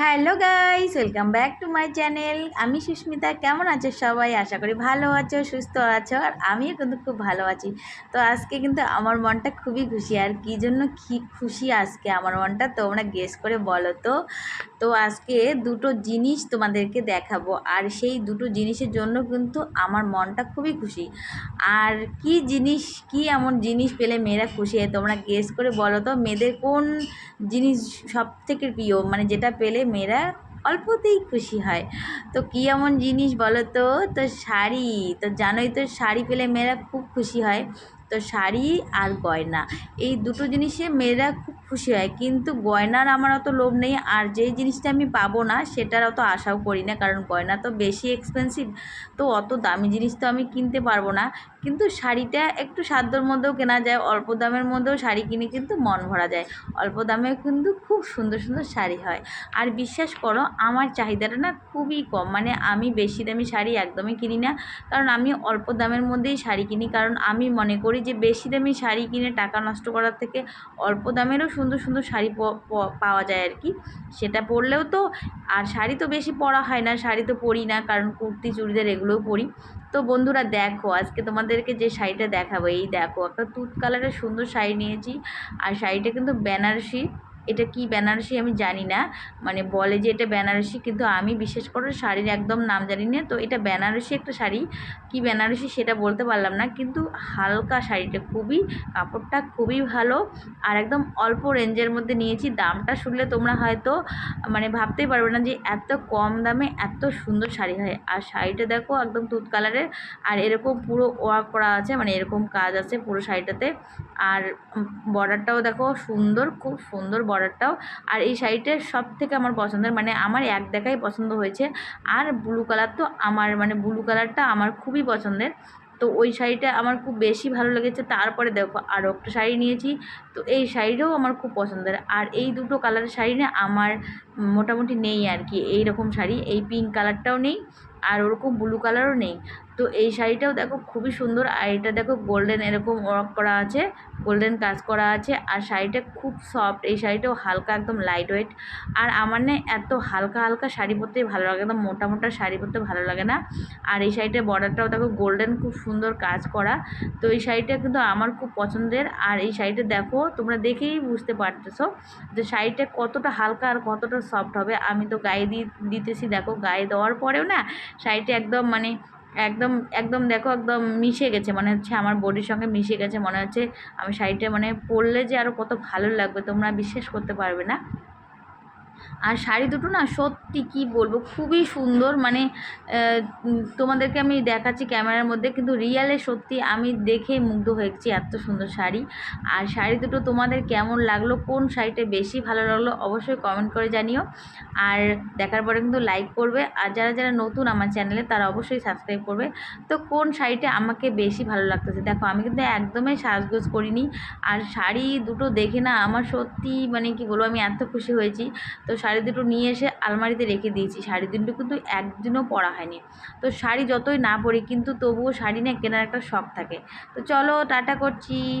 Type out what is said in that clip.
Hello guys welcome back to my channel আমি সুস্মিতা। কেমন আছো সবাই? আশা করি ভালো আছো, সুস্থ আছো, আর আমিও কিন্তু খুব ভালো আছি। তো আজকে কিন্তু আমার মনটা খুবই খুশি। আর কী জন্য কি খুশি আজকে আমার মনটা, তোমরা গেস করে বলো তো। তো আজকে দুটো জিনিস তোমাদেরকে দেখাবো। আর সেই দুটো জিনিসের জন্য কিন্তু আমার মনটা খুবই খুশি। আর কি জিনিস, কি এমন জিনিস পেলে মেয়েরা খুশি হয় তোমরা গেস করে বলো তো। মেয়েদের কোন জিনিস সব থেকে প্রিয়? মানে যেটা পেলে মেয়েরা অল্পতেই খুশি হয়। তো কী এমন জিনিস বলো তো তো শাড়ি। তো জানোই তো, শাড়ি পেলে মেয়েরা খুব খুশি হয়। তো শাড়ি আর গয়না। এই দুটো জিনিসে মেয়েরা খুব খুশি হয়। কিন্তু গয়নার আমার অত লোভ নেই। আর যেই জিনিসটা আমি পাবো না, সেটার অত আশাও করি না। কারণ গয়না তো বেশি এক্সপেন্সিভ তো অত দামি জিনিস তো আমি কিনতে পারব না। কিন্তু শাড়িটা একটু সাধ্যর মধ্যেও কেনা যায়। অল্প দামের মধ্যেও শাড়ি কিনে কিন্তু মন ভরা যায়। অল্প দামেও কিন্তু খুব সুন্দর সুন্দর শাড়ি হয়। আর বিশ্বাস করো, আমার চাহিদাটা না খুবই কম। মানে আমি বেশি দামি শাড়ি একদমই কিনি না। কারণ আমি অল্প দামের মধ্যেই শাড়ি কিনি। কারণ আমি মনে করি যে বেশি দামি শাড়ি কিনে টাকা নষ্ট করার থেকে অল্প দামেরও সুন্দর সুন্দর শাড়ি পাওয়া যায় আর কি। সেটা পরলেও তো, আর শাড়ি তো বেশি পরা হয় না, শাড়ি তো পরি না, কারণ কুর্তি, চুড়িদার এগুলোও পরি। তো বন্ধুরা দেখো, আজকে তোমাদেরকে যে শাড়িটা দেখাবো, এই দেখো, একটা তুত কালারের সুন্দর শাড়ি নিয়েছি। আর শাড়িটা কিন্তু বেনারসি। এটা কি বেনারসি আমি জানি না। মানে বলে যে এটা বেনারসি কিন্তু আমি বিশেষ করে শাড়ির একদম নাম জানি না। তো এটা বেনারসি একটা শাড়ি। কি বেনারসি সেটা বলতে পারলাম না। কিন্তু হালকা শাড়িটা খুবই, কাপড়টা খুবই ভালো। আর একদম অল্প রেঞ্জের মধ্যে নিয়েছি। দামটা শুনলে তোমরা হয়তো মানে ভাবতেই পারবে না যে এত কম দামে এত সুন্দর শাড়ি হয়। আর শাড়িটা দেখো একদম তুত কালারের আর এরকম পুরো ওয়ার্ক করা আছে। মানে এরকম কাজ আছে পুরো শাড়িটাতে। আর বর্ডারটাও দেখো সুন্দর, খুব সুন্দর বর্ডারটাও আর এই শাড়িটা সব থেকে আমার পছন্দের মানে আমার এক দেখাই পছন্দ হয়েছে। আর ব্লু কালার তো আমার মানে ব্লু কালারটা আমার খুবই পছন্দের। তো ওই শাড়িটা আমার খুব বেশি ভালো লেগেছে। তারপরে দেখো আরও একটা শাড়ি নিয়েছি। তো এই শাড়িটাও আমার খুব পছন্দের। আর এই দুটো কালারের শাড়ি না আমার মোটামুটি নেই আর কি। এই রকম শাড়ি, এই পিঙ্ক কালারটাও নেই আর ওরকম ব্লু কালারও নেই। তো এই শাড়িটাও দেখো খুবই সুন্দর আর এটা দেখো গোল্ডেন এরকম ওয়ার্ক করা আছে গোল্ডেন কাজ করা আছে আর শাড়িটা খুব সফট এই শাড়িটাও হালকা একদম লাইট ওয়েট আর আমার না এত হালকা হালকা শাড়ি পরতে ভালো লাগে একদম মোটা মোটা শাড়ি পরতে ভালো লাগে না। আর এই শাড়িটার বর্ডারটাও দেখো গোল্ডেন খুব সুন্দর কাজ করা। তো এই শাড়িটা কিন্তু আমার খুব পছন্দের আর এই শাড়িটা দেখো তোমরা দেখেই বুঝতে পারতেছো যে শাড়িটা কতটা হালকা আর কতটা সফট হবে। আমি তো গায়ে দিয়ে দিতেছি, দেখো, গায়ে দেওয়ার পরেও না শাড়িটা একদম মানে একদম একদম দেখো, একদম মিশে গেছে। মনে হচ্ছে আমার বডির সঙ্গে মিশে গেছে। মনে হচ্ছে আমি শাড়িটা মানে পরলে যে আরও কত ভালো লাগবে, তোমরা বিশ্বাস করতে পারবে না। আর শাড়ি দুটো না সত্যি কি বলব, খুবই সুন্দর। মানে তোমাদেরকে আমি দেখাচ্ছি ক্যামেরার মধ্যে, কিন্তু রিয়ালে সত্যি আমি দেখেই মুগ্ধ হয়েছি এত সুন্দর শাড়ি। আর শাড়ি দুটো তোমাদের কেমন লাগল, কোন শাড়িটা বেশি ভালো লাগল, অবশ্যই কমেন্ট করে জানিও। আর দেখার পরে কিন্তু লাইক করবে, আর যারা যারা নতুন আমার চ্যানেলে তারা অবশ্যই সাবস্ক্রাইব করবে। তো কোন শাড়িটা আমাকে বেশি ভালো লাগতেছে? দেখো, আমি কিন্তু একদমই সাজগোজ করিনি। আর শাড়ি দুটো দেখে না, আমার সত্যি মানে কি বলব, আমি এত খুশি হয়েছি। তো শাড়ি দুটো নিয়ে এসে আলমারিতে রেখে দিয়েছি। শাড়ি দুটো কিন্তু একদিনও পরা হয়নি। তো শাড়ি যতই না পরি, কিন্তু তবুও শাড়ি না কেনার একটা শখ থাকে। তো চলো, টাটা করছি।